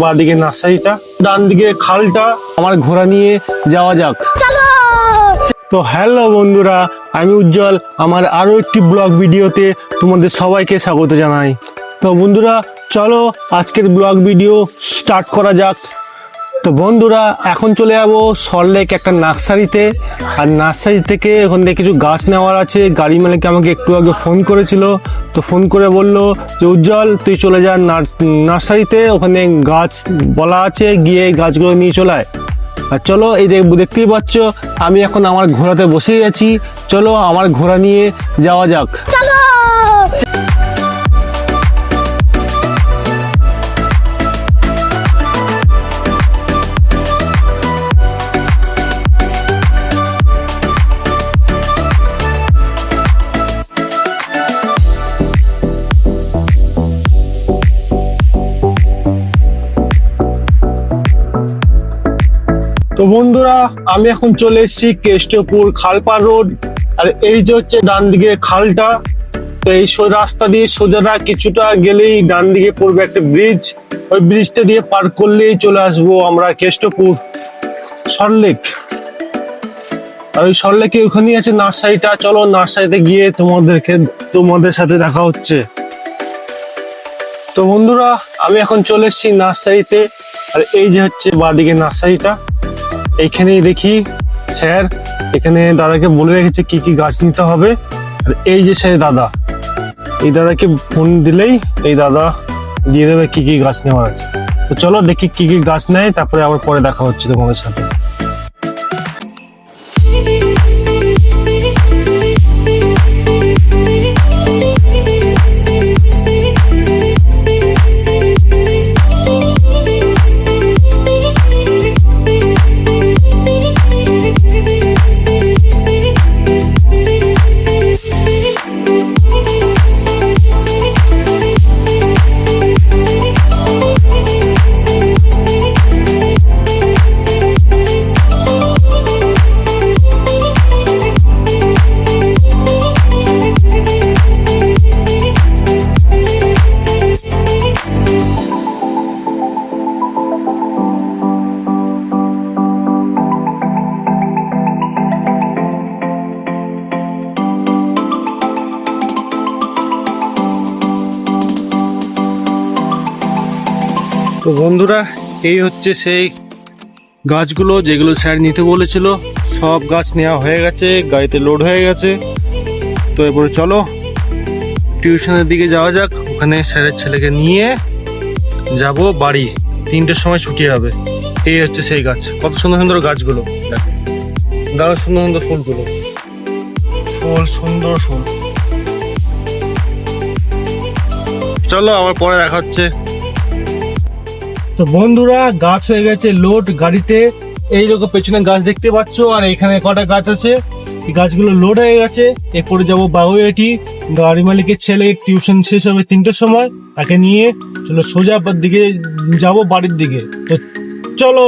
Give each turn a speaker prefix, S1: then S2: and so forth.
S1: বাদিকে নার্সারিটা ডান দিকে খালটা আমার ঘোড়া নিয়ে যাওয়া যাক। তো হ্যালো বন্ধুরা আমি উজ্জ্বল আমার আরও একটি ব্লগ ভিডিওতে তোমাদের সবাইকে স্বাগত জানাই। তো বন্ধুরা চলো আজকের ব্লগ ভিডিও স্টার্ট করা যাক। তো বন্ধুরা, এখন চলে যাব সল্লেক একটা নার্সারিতে। আর নার্সারি থেকে ওখান থেকে কিছু গাছ নেওয়ার আছে। গাড়ি মালিক আমাকে একটু আগে ফোন করেছিল। তো ফোন করে বলল যে, উজ্জ্বল, তুই চলে যা নার্সারিতে। ওখানে গাছ বলা আছে, গিয়ে গাছগুলো নিয়ে চলে আয়। আর চলো, এই দেখতেই পাচ্ছ, আমি এখন আমার ঘোড়াতে বসে গেছি চলো, আমার ঘোড়া নিয়ে যাওয়া যাক। তো বন্ধুরা, আমি এখন চলে এসেছি কেষ্টপুর খালপাড় রোড। আর এই যে হচ্ছে ডান দিকে খালটা, তো এই রাস্তা দিয়ে সোজাটা কিছুটা গেলেই ডান দিকে পড়বে একটা ব্রিজ ওই ব্রিজটা দিয়ে পার করলেই চলে আসব আমরা কেষ্টপুর। সরলেক আর ওই সরলেকে ওখানেই আছে নার্সারিটা। চলো নার্সারিতে গিয়ে তোমাদেরকে তোমাদের সাথে দেখা হচ্ছে। তো বন্ধুরা, আমি এখন চলে এসেছি নার্সারিতে। আর এই যে হচ্ছে বাদিকে নার্সারিটা। এইখানেই দেখি স্যার, এখানে দাদাকে বলে রেখেছে কি কি গাছ নিতে হবে। আর এই যে স্যার দাদা, এই দাদাকে ফোন দিলেই এই দাদা দিয়ে দেবে কি কি গাছ নেওয়ার আছে। তো চলো দেখি কি কি গাছ নেয়, তারপরে আবার পরে দেখা হচ্ছে তোমাদের সাথে। তো বন্ধুরা, এই হচ্ছে সেই গাছগুলো যেগুলো স্যার নিতে বলেছিল। সব গাছ নেওয়া হয়ে গেছে, গাড়িতে লোড হয়ে গেছে। তো এরপরে চলো টিউশনের দিকে যাওয়া যাক। ওখানে স্যারের ছেলেকে নিয়ে যাব বাড়ি। তিনটের সময় ছুটি হবে। এই হচ্ছে সেই গাছ। কত সুন্দর সুন্দর গাছগুলো। দারুণ সুন্দর সুন্দর ফুলগুলো। ফুল, সুন্দর ফুল। চলো, আবার পরে দেখা হচ্ছে। তো বন্ধুরা, গাছ হয়ে গেছে লোড গাড়িতে। এই রকম পেছনে গাছ দেখতে পাচ্ছ, আর এখানে কটা গাছ আছে। এই গাছগুলো লোড হয়ে গেছে। এরপরে যাব বাগুয়েটি গাড়ি মালিকের ছেলে টিউশন শেষ হবে তিনটের সময়। তাকে নিয়ে চলো সোজা দিকে যাব বাড়ির দিকে। তো চলো!